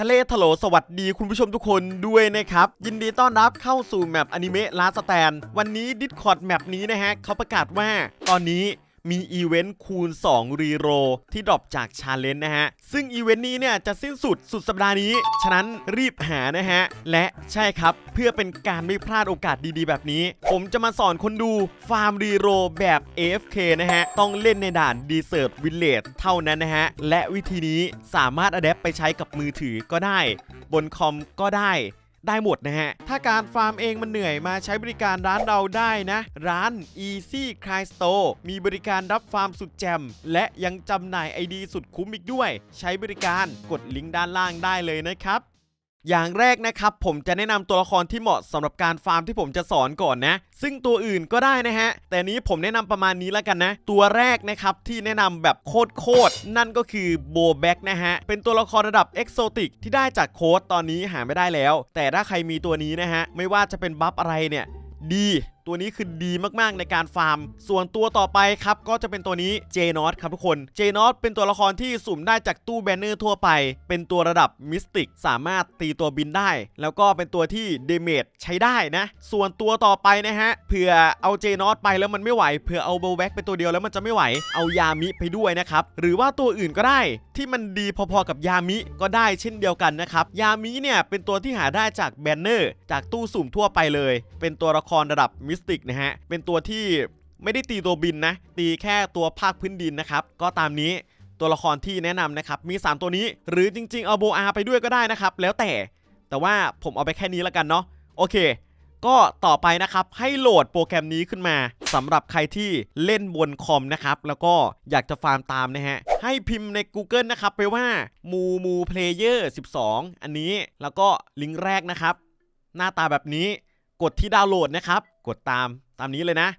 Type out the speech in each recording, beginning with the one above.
ทะเลทะโลสวัสดีคุณผู้ชมทุกคนด้วยนะครับ ยินดีต้อนรับเข้าสู่แมปอนิเมะลาสแตน วันนี้ดิสคอร์ดแมปนี้นะฮะ เขาประกาศว่าตอนนี้ มีอีเวนต์คูณ 2 รีโรที่ดรอปจากชาเลนจ์นะฮะ ซึ่งอีเวนต์นี้เนี่ยจะสิ้นสุดสุดสัปดาห์นี้ ฉะนั้นรีบหานะฮะ และใช่ครับ เพื่อเป็นการไม่พลาดโอกาสดีๆ แบบนี้ ผมจะมาสอนคนดูฟาร์มรีโรแบบ AFK นะฮะ ต้องเล่นในด่าน Desert Village เท่านั้นนะฮะ และวิธีนี้สามารถอัดแอปไปใช้กับมือถือก็ได้ บนคอมก็ได้ ได้หมดนะฮะ ถ้าการฟาร์มเองมันเหนื่อยมาใช้บริการร้านเราได้นะ ร้าน Easy Cry Store มีบริการรับฟาร์มสุดแจ่มและยังจำหน่ายไอดีสุดคุ้มอีกด้วย ใช้บริการกดลิงก์ด้านล่างได้เลยนะครับ อย่างแรกนะครับผมจะแนะนำตัวละครที่เหมาะสำหรับการฟาร์มที่ผมจะสอนก่อนนะ ซึ่งตัวอื่นก็ได้นะฮะ แต่นี้ผมแนะนำประมาณนี้แล้วกันนะ ตัวแรกนะครับที่แนะนำแบบโคตรโคตรๆนั่นก็คือโบแบ็กนะฮะ เป็นตัวละครระดับเอกโซติกที่ได้จากโค้ดตอนนี้หาไม่ได้แล้ว แต่ถ้าใครมีตัวนี้นะฮะ ไม่ว่าจะเป็นบัฟอะไรเนี่ย ดีตัวนี้คือดีมากๆในการฟาร์ม ส่วนตัวต่อไปครับก็จะเป็นตัวนี้เจนอตครับทุกคนเจนอตเป็นตัวละครที่สุ่มได้จากตู้แบนเนอร์ทั่วไป เป็นตัวระดับมิสติกสามารถตีตัวบินได้ แล้วก็เป็นตัวที่เดเมจใช้ได้นะ ส่วนตัวต่อไปนะฮะเผื่อเอาเจนอตไปแล้วมันไม่ไหวเผื่อเอาโบแบ็กไปตัวเดียวแล้วมันจะไม่ไหวเอายามิไปด้วยนะครับหรือว่าตัวอื่นก็ได้ที่มันดีพอๆกับยามิก็ได้เช่นเดียวกันนะครับยามิเนี่ยเป็นตัวที่หาได้จากแบนเนอร์จากตู้สุ่มทั่วไปเลย เป็นตัวละครระดับมิิสติกนะฮะ เป็นตัวที่ไม่ได้ตีตัวบินนะ ตีแค่ตัวภาคพื้นดินนะครับ ก็ตามนี้ตัวละครที่แนะนำนะครับ มี 3 ตัวนี้ หรือจริง ๆ เอาโบอาไปด้วยก็ได้นะครับ แล้วแต่ แต่ว่าผมเอาไปแค่นี้แล้วกันเนาะ โอเค ก็ต่อไปนะครับ ให้โหลดโปรแกรมนี้ขึ้นมาสำหรับใครที่เล่นบนคอมนะครับ แล้วก็อยากจะฟาร์มตามนะฮะ ให้พิมพ์ใน Google นะครับไปว่ามูมูเพลเยอร์12 อันนี้ แล้วก็ลิงก์แรกนะครับ หน้าตาแบบนี้ กดที่ดาวน์โหลดนะครับ กดตามตามนี้เลยนะ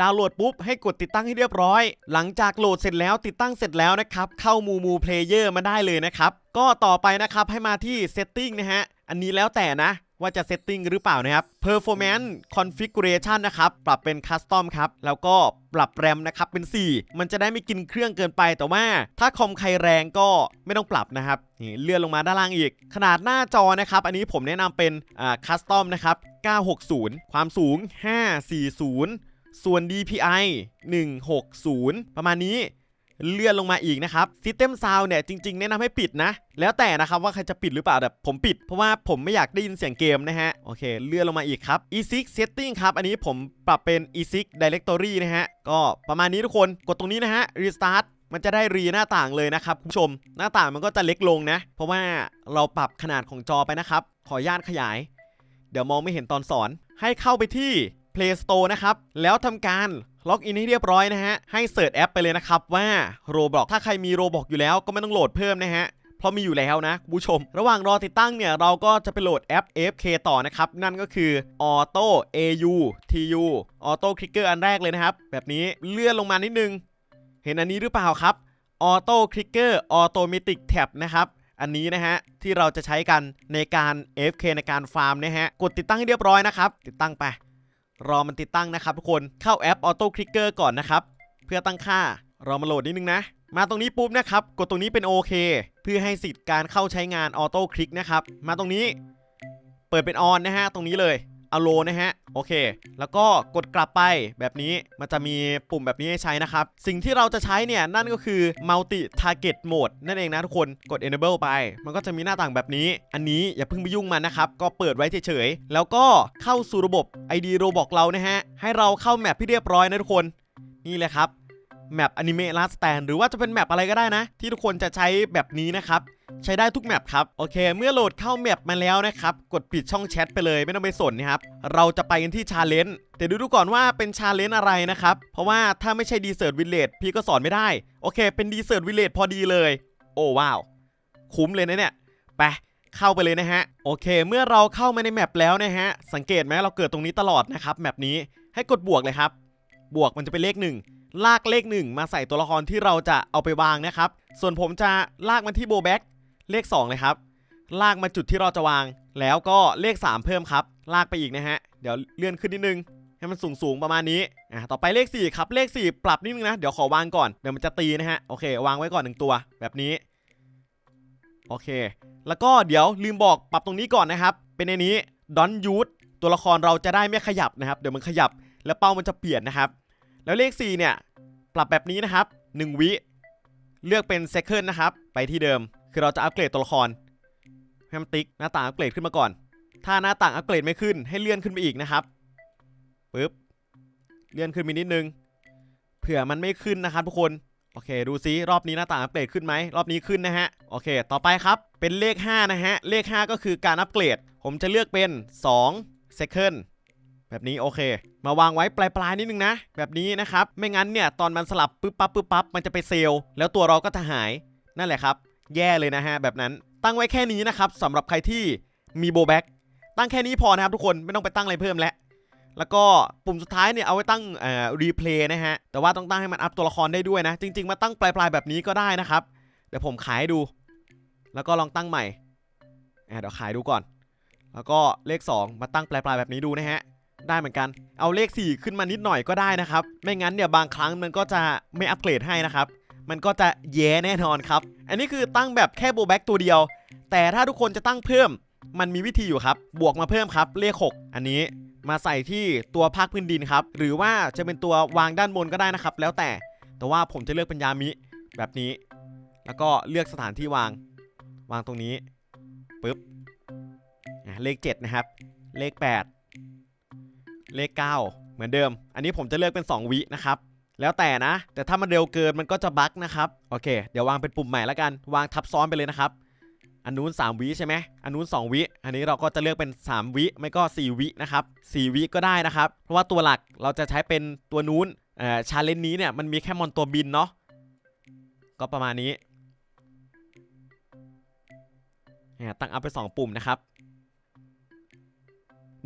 ดาวน์โหลดปุ๊บให้กดติดตั้งให้เรียบร้อย หลังจากโหลดเสร็จแล้วติดตั้งเสร็จแล้วนะครับ เข้ามูมูเพลเยอร์มาได้เลยนะครับ ก็ต่อไปนะครับให้มาที่ Setting นะฮะ อันนี้แล้วแต่นะ ว่าจะ Setting หรือเปล่านะครับ Performance Configuration นะครับ ปรับเป็น Custom ครับ แล้วก็ปรับแรมนะครับเป็น 4 มันจะได้ไม่กินเครื่องเกินไปแต่ว่า ถ้าคอมใครแรงก็ไม่ต้องปรับนะครับเลื่อนลงมาด้านล่างอีก ขนาดหน้าจอนะครับ อันนี้ผมแนะนำเป็นอ่า Custom นะครับ 960 ความสูง 540 ส่วน DPI 160 ประมาณนี้ เลื่อนลงมาอีกนะครับ System Sound เนี่ยจริงๆ แนะนำให้ปิดนะ แล้วแต่นะครับว่าใครจะปิดหรือเปล่าแต่ผมปิดเพราะว่าผมไม่อยากได้ยินเสียงเกมนะฮะโอเค เลื่อนลงมาอีกครับ eSIG Setting ครับ อันนี้ผมปรับเป็น eSIG Directory นะฮะก็ประมาณนี้ทุกคนกดตรงนี้นะฮะ Restart มันจะได้รีหน้าต่างเลยนะครับคุณผู้ชม หน้าต่างมันก็จะเล็กลงนะ เพราะว่าเราปรับขนาดของจอไปนะครับ ขออนุญาตขยาย เดี๋ยวมองไม่เห็นตอนสอน ให้เข้าไปที่ Play Store นะครับ แล้วทำการ ล็อกอินให้เรียบร้อยนะฮะ ให้เสิร์ชแอปไปเลยนะครับว่า Roblox ถ้าใครมี Roblox อยู่แล้วก็ไม่ต้องโหลดเพิ่มนะฮะเพราะมีอยู่แล้วนะคุณผู้ชม ระหว่างรอติดตั้งเนี่ยเราก็จะไปโหลดแอป AFK ต่อนะครับ นั่นก็คือ Auto AU TU Auto Clicker อันแรกเลยนะครับ แบบนี้เลื่อนลงมานิดนึง เห็นอันนี้หรือเปล่าครับ Auto Clicker Automatic Tab นะครับอันนี้นะฮะ ที่เราจะใช้กันในการ AFK ในการฟาร์มนะฮะ กดติดตั้งให้เรียบร้อยนะครับ ติดตั้งไป รอมันติดตั้งนะครับทุกคนเข้าแอป Auto Clicker ก่อนนะครับ เพื่อตั้งค่ารอมาโหลดนิดนึงนะ มาตรงนี้ปุ๊บนะครับ กดตรงนี้เป็นโอเคเพื่อให้สิทธิ์การเข้าใช้งานออโต้คลิกนะครับ มาตรงนี้ เปิดเป็นออนนะฮะตรงนี้เลย อโลนะฮะโอเค แล้วก็กดกลับไปแบบนี้มันจะมีปุ่มแบบนี้ให้ใช้นะครับ สิ่งที่เราจะใช้เนี่ยนั่นก็คือ Multi Target Mode นั่นเองนะทุกคนกด Enable ไป มันก็จะมีหน้าต่างแบบนี้ อันนี้อย่าเพิ่งไปยุ่งมันนะครับ ก็เปิดไว้เฉยๆ แล้วก็เข้าสู่ระบบ ID Roblox เรานะฮะ ให้เราเข้าแมปที่เรียบร้อยนะทุกคนนี่เลยครับแมปอนิเมะลาสแตนหรือว่าจะเป็นแมปอะไรก็ได้นะ ที่ทุกคนจะใช้แบบนี้นะครับ ใช้ได้ทุกแมปครับโอเค เมื่อโหลดเข้าแมปมาแล้วนะครับกดปิดช่องแชทไปเลยไม่ต้องไปสนนะครับเราจะไปกันที่ชาเลนจ์แต่ดูดูก่อนว่าเป็นชาเลนจ์อะไรนะครับเพราะว่าถ้าไม่ใช่ดีเซิร์ตวิลเลจพี่ก็สอนไม่ได้โอเค เป็นดีเซิร์ตวิลเลจพอดีเลย โอ้ว้าวคุ้มเลยนะเนี่ยไปเข้าไปเลยนะฮะโอเค เมื่อเราเข้ามาในแมปแล้วนะฮะสังเกตไหมเราเกิดตรงนี้ตลอดนะครับแมปนี้ให้กดบวกเลยครับ บวกมันจะเป็นเลขหนึ่งลากเลขหนึ่งมาใส่ตัวละครที่เราจะเอาไปวางนะครับ ส่วนผมจะลากมาที่โบแบ็ก เลข 2 เลยครับ ลากมาจุดที่เราจะวาง แล้วก็เลข 3 เพิ่มครับ ลากไปอีกนะฮะ เดี๋ยวเลื่อนขึ้นนิดนึง ให้มันสูงสูงประมาณนี้ อะ ต่อไปเลข 4 ครับ เลข 4 ปรับนิดนึงนะ เดี๋ยวขอวางก่อน เดี๋ยวมันจะตีนะฮะ โอเค วางไว้ก่อนหนึ่งตัว แบบนี้ โอเค แล้วก็เดี๋ยวลืมบอกปรับตรงนี้ก่อนนะครับ เป็นในนี้ดอนยูทตัวละครเราจะได้ไม่ขยับนะครับ เดี๋ยวมันขยับ แล้วเป้ามันจะเปลี่ยนนะครับ แล้วเลข 4 เนี่ย ปรับแบบนี้นะครับ 1 วิ เลือกเป็น second นะครับ ไปที่เดิม คือเราจะอัปเกรดตัวละครให้มันติ๊กหน้าต่างอัปเกรดขึ้นมาก่อน ถ้าหน้าต่างอัปเกรดไม่ขึ้นให้เลื่อนขึ้นไปอีกนะครับปึ๊บเลื่อนขึ้นไปนิดนึงเผื่อมันไม่ขึ้นนะครับทุกคนโอเค ดูซิรอบนี้หน้าต่างอัปเกรดขึ้นไหมรอบนี้ขึ้นนะฮะโอเค ต่อไปครับเป็นเลข 5 นะฮะเลข 5 ก็คือการอัปเกรด ผมจะเลือกเป็น2 second แบบนี้โอเค มาวางไว้ปลายๆนิดนึงนะ แบบนี้นะครับ ไม่งั้นเนี่ย ตอนมันสลับปึ๊บปั๊บปึ๊บปั๊บมันจะไปเซลล์แล้วตัวเราก็จะหายนั่นแหละครับ แย่เลยนะฮะแบบนั้นตั้งไว้แค่นี้นะครับสำหรับใครที่มีโบแบ็กตั้งแค่นี้พอนะครับทุกคนไม่ต้องไปตั้งอะไรเพิ่มแล้วแล้วก็ปุ่มสุดท้ายเนี่ยเอาไว้ตั้งเอ่อรีเพลย์นะฮะแต่ว่าต้องตั้งให้มันอัพตัวละครได้ด้วยนะ จริง ๆ มาตั้งปลายๆแบบนี้ก็ได้นะครับเดี๋ยวผมขายดู แล้วก็ลองตั้งใหม่เดี๋ยวขายดูก่อน แล้วก็เลข 2 มาตั้งปลายๆแบบนี้ดูนะฮะได้เหมือนกัน เอาเลข 4 ขึ้นมานิดหน่อยก็ได้นะครับ ไม่งั้นเนี่ยบางครั้งมันก็จะไม่อัปเกรดให้นะครับ มันก็จะแย่แน่นอนครับ อันนี้คือตั้งแบบแค่โบแบ็กตัวเดียว แต่ถ้าทุกคนจะตั้งเพิ่ม มันมีวิธีอยู่ครับ บวกมาเพิ่มครับ เลข 6 อันนี้มาใส่ที่ตัวภาคพื้นดินครับ หรือว่าจะเป็นตัววางด้านบนก็ได้นะครับ แล้วแต่ แต่ว่าผมจะเลือกเป็นยามิแบบนี้ แล้วก็เลือกสถานที่วาง วางตรงนี้ปึ๊บเลข 7 นะครับ เลข 8 เลข 9 เหมือนเดิม อันนี้ผมจะเลือกเป็น 2 วินะครับ แล้วแต่นะ แต่ถ้ามันเร็วเกินมันก็จะบั๊กนะครับ โอเค เดี๋ยววางเป็นปุ่มใหม่ล้วกัน วางทับซ้อนไปเลยนะครับ อันนู้น 3 วิใช่ไหมอันนู้น 2 วิ อันนี้เราก็จะเลือกเป็น 3 วิ ไม่ก็ 4 วินะครับ 4 วิก็ได้นะครับ เพราะว่าตัวหลักเราจะใช้เป็นตัวนู้นเอ่อชาเลนจ์นี้เนี่ยมันมีแค่มอนตัวบินเนาะ ก็ประมาณนี้เนี่ยตั้งอัพไป 2 ปุ่มนะครับ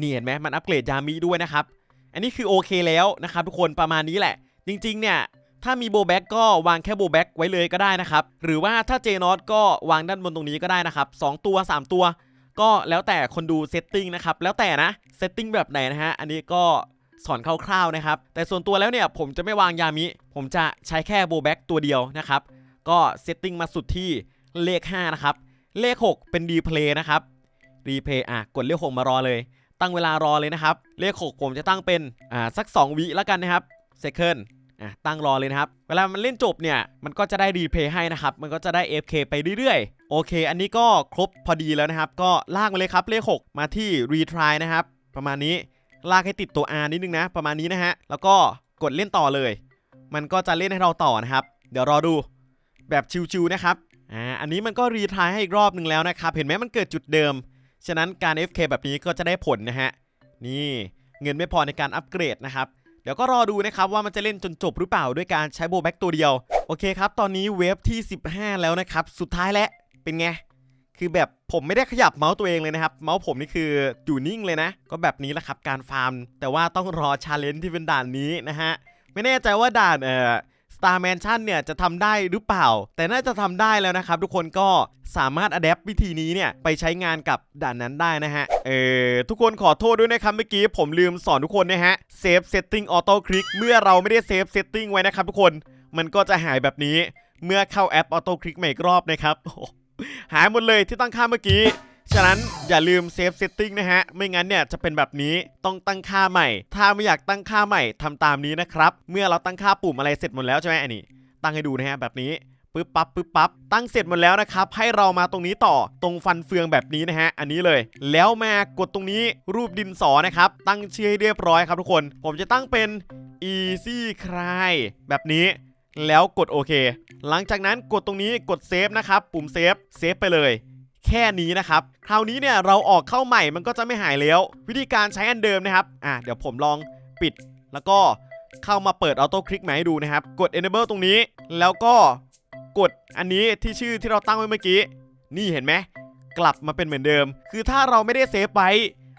นี่เห็นไหมมันอัปเกรดยามีด้วยนะครับ อันนี้คือโอเคแล้วนะครับทุกคนประมาณนี้แหละ จริงๆ เนี่ยถ้ามีโบแบ็กก็วางแค่โบแบ็กไว้เลยก็ได้นะครับ หรือว่าถ้าเจนอตก็วางด้านบนตรงนี้ก็ได้นะครับ 2 ตัว 3 ตัว ก็แล้วแต่คนดูเซตติ้งนะครับ แล้วแต่นะเซตติ้งแบบไหนนะฮะ อันนี้ก็สอนคร่าวๆนะครับ แต่ส่วนตัวแล้วเนี่ยผมจะไม่วางยามิ ผมจะใช้แค่โบแบ็กตัวเดียวนะครับ ก็เซตติ้งมาสุดที่เลข 5 นะครับ เลข 6 เป็นรีเพลย์นะครับรีเพลย์อะกดเลข 6 มารอเลย ตั้งเวลารอเลยนะครับ เลข 6 ผมจะตั้งเป็นอ่าสัก 2 วิแล้วกันนะครับ second อะตั้งรอเลยนะครับ เวลามันเล่นจบเนี่ย มันก็จะได้รีเพย์ให้นะครับ มันก็จะได้ FK ไปเรื่อยๆ โอเค อันนี้ก็ครบพอดีแล้วนะครับ ก็ลากมาเลยครับเลข 6 มาที่ retry นะครับ ประมาณนี้ลากให้ติดตัว R นิดนึงนะ ประมาณนี้นะฮะ แล้วก็กดเล่นต่อเลย มันก็จะเล่นให้เราต่อนะครับ เดี๋ยวรอดูแบบชิวๆนะครับ อ่า อันนี้มันก็รีทายให้อีกรอบหนึ่งแล้วนะครับ เห็นไหมมันเกิดจุดเดิม ฉะนั้นการ FK แบบนี้ก็จะได้ผลนะฮะ นี่เงินไม่พอในการอัปเกรดนะครับ เดี๋ยวก็รอดูนะครับว่ามันจะเล่นจนจบหรือเปล่าด้วยการใช้โบแบ็กตัวเดียว โอเคครับ ตอนนี้เวฟที่ 15 แล้วนะครับ สุดท้ายแล้วเป็นไง คือแบบผมไม่ได้ขยับเมาส์ตัวเองเลยนะครับ เมาส์ผมนี่คืออยู่นิ่งเลยนะ ก็แบบนี้แหละครับการฟาร์ม แต่ว่าต้องรอชาเลนจ์ที่เป็นด่านนี้นะฮะ ไม่แน่ใจว่าด่านเอ่อ Star Mansion เนี่ยจะทำได้หรือเปล่า แต่น่าจะทำได้แล้วนะครับทุกคนก็สามารถอัดแอปวิธีนี้เนี่ยไปใช้งานกับด่านนั้นได้นะฮะ เออทุกคนขอโทษด้วยนะครับเมื่อกี้ผมลืมสอนทุกคนนะฮะ Save Setting Auto Click เมื่อเราไม่ได้ Save Setting ไว้นะครับทุกคนมันก็จะหายแบบนี้เมื่อเข้าแอป Auto Click ใหม่อีกรอบนะครับโอ้โหหายหมดเลยที่ตั้งค่าเมื่อกี้ ฉะนั้นอย่าลืมเซฟเซตติ้งนะฮะ ไม่งั้นเนี่ยจะเป็นแบบนี้ต้องตั้งค่าใหม่ ถ้าไม่อยากตั้งค่าใหม่ทำตามนี้นะครับ เมื่อเราตั้งค่าปุ่มอะไรเสร็จหมดแล้วใช่ไหมอันนี้ ตั้งให้ดูนะฮะแบบนี้ปึ๊บปั๊บปึ๊บปั๊บตั้งเสร็จหมดแล้วนะครับ ให้เรามาตรงนี้ต่อตรงฟันเฟืองแบบนี้นะฮะ อันนี้เลย แล้วมากดตรงนี้รูปดินสอนะครับ ตั้งชื่อให้เรียบร้อยครับทุกคน ผมจะตั้งเป็น easy cry แบบนี้ แล้วกดโอเค หลังจากนั้นกดตรงนี้กดเซฟนะครับ ปุ่มเซฟเซฟไปเลย แค่นี้นะครับคราวนี้เนี่ยเราออกเข้าใหม่มันก็จะไม่หายแล้ว วิธีการใช้อันเดิมนะครับอะเดี๋ยวผมลองปิด แล้วก็เข้ามาเปิดออโต้คลิกใหม่ให้ดูนะครับ กด enable ตรงนี้ แล้วก็กดอันนี้ที่ชื่อที่เราตั้งไว้เมื่อกี้ นี่เห็นไหมกลับมาเป็นเหมือนเดิม คือถ้าเราไม่ได้เซฟไว้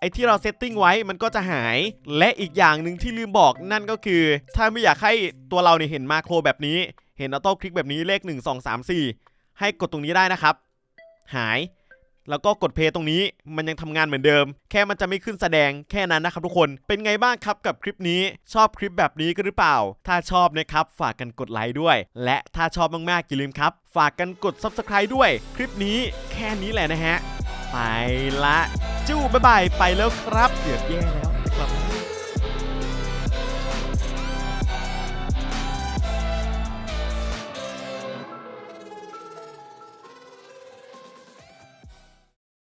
ไอ้ที่เราเซตติ้งไว้มันก็จะหาย และอีกอย่างหนึ่งที่ลืมบอกนั่นก็คือ ถ้าไม่อยากให้ตัวเราเนี่ยเห็นมาโครแบบนี้ เห็นออโต้คลิกแบบนี้เลข 1 2 3 4 ให้กดตรงนี้ได้นะครับ หาย แล้วก็กดเพย์ตรงนี้มันยังทำงานเหมือนเดิม แค่มันจะไม่ขึ้นแสดงแค่นั้นนะครับทุกคนเป็นไงบ้างครับกับคลิปนี้ชอบคลิปแบบนี้กันหรือเปล่า ถ้าชอบนะครับฝากกันกดไลค์ด้วย และถ้าชอบมากๆอย่าลืมครับ ฝากกันกด subscribe ด้วย คลิปนี้แค่นี้แหละนะฮะไปละจู้บ๊ายบายไปแล้วครับเกือบแย่แล้ว